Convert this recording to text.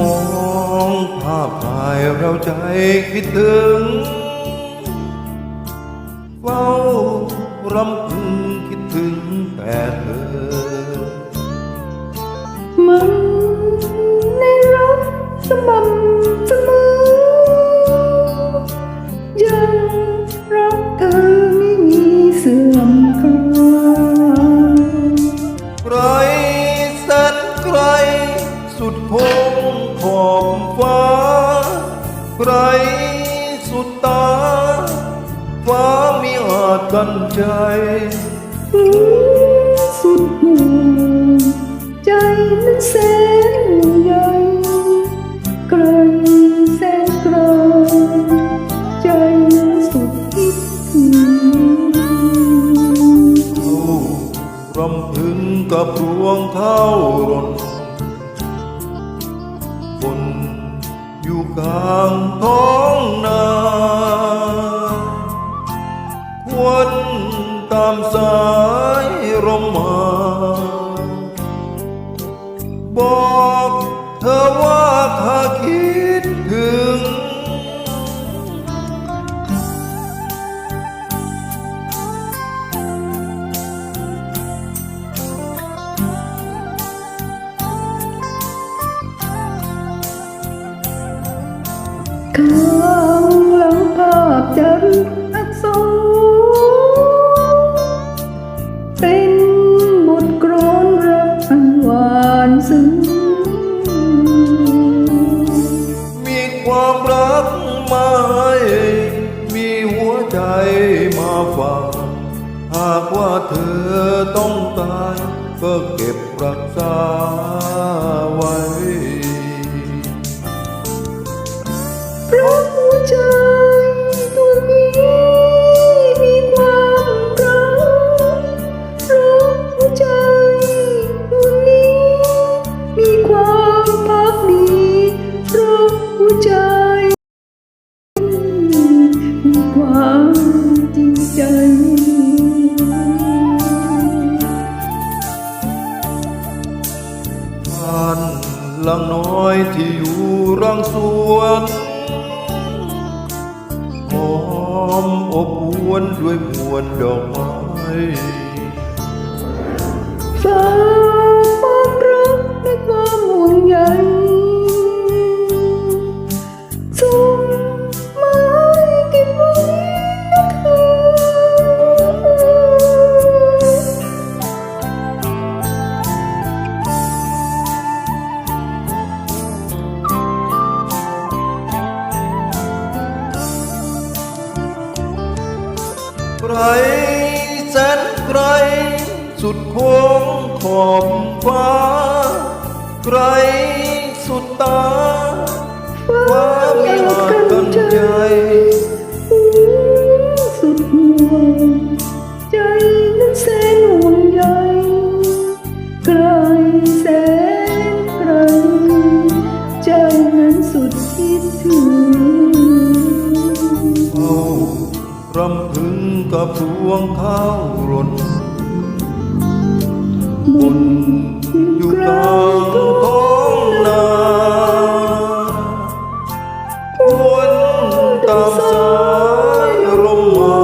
มองภาพถ่ายเราใจคิดถึงเฝ้ารำพึงคิดถึงแต่เธอ มันในรักสม่ำเสมอยังรักเธอไม่มีเสื่อมคลายไกลแสนไกลสุดคง ไกลสุดตา ฟ้ามีอาจกันใจ สุดห่วงใจนั้นแสนใหญ่ไกลแสนไกลใจนั้นสุดคิดถึงรำพึงกับดวงเท้ารน อยู่กลางท้องนาควนตามสายลมมา บอกเธอว่าข้าคิดถึง ข้างหลังภาพจารึกอักษรเป็นบทกลอนรักอันหวานซึ้งมีความรักมาให้มีหัวใจมาฝากหากว่าเธอต้องตาย ก็เก็บรักษาไว้ พักดีเราะหัวใจ มีความจริงใจบ้านหลังน้อยที่อยู่รังสวนหอมอบอวนด้วยมวลดอกไม้ฝา ลแสนไกล สุดโค้งขอบฟ้า ไกลสุดตาฟ้ามีอาจกันใจ สุดห่วงใจนั้นแสนห่วงใยไกลแสนไกลใจนั้นสุดคิดถึง รำพึงกับพวงข้าวรนบนอยู่กลางท้องนาวนตามสายลมมา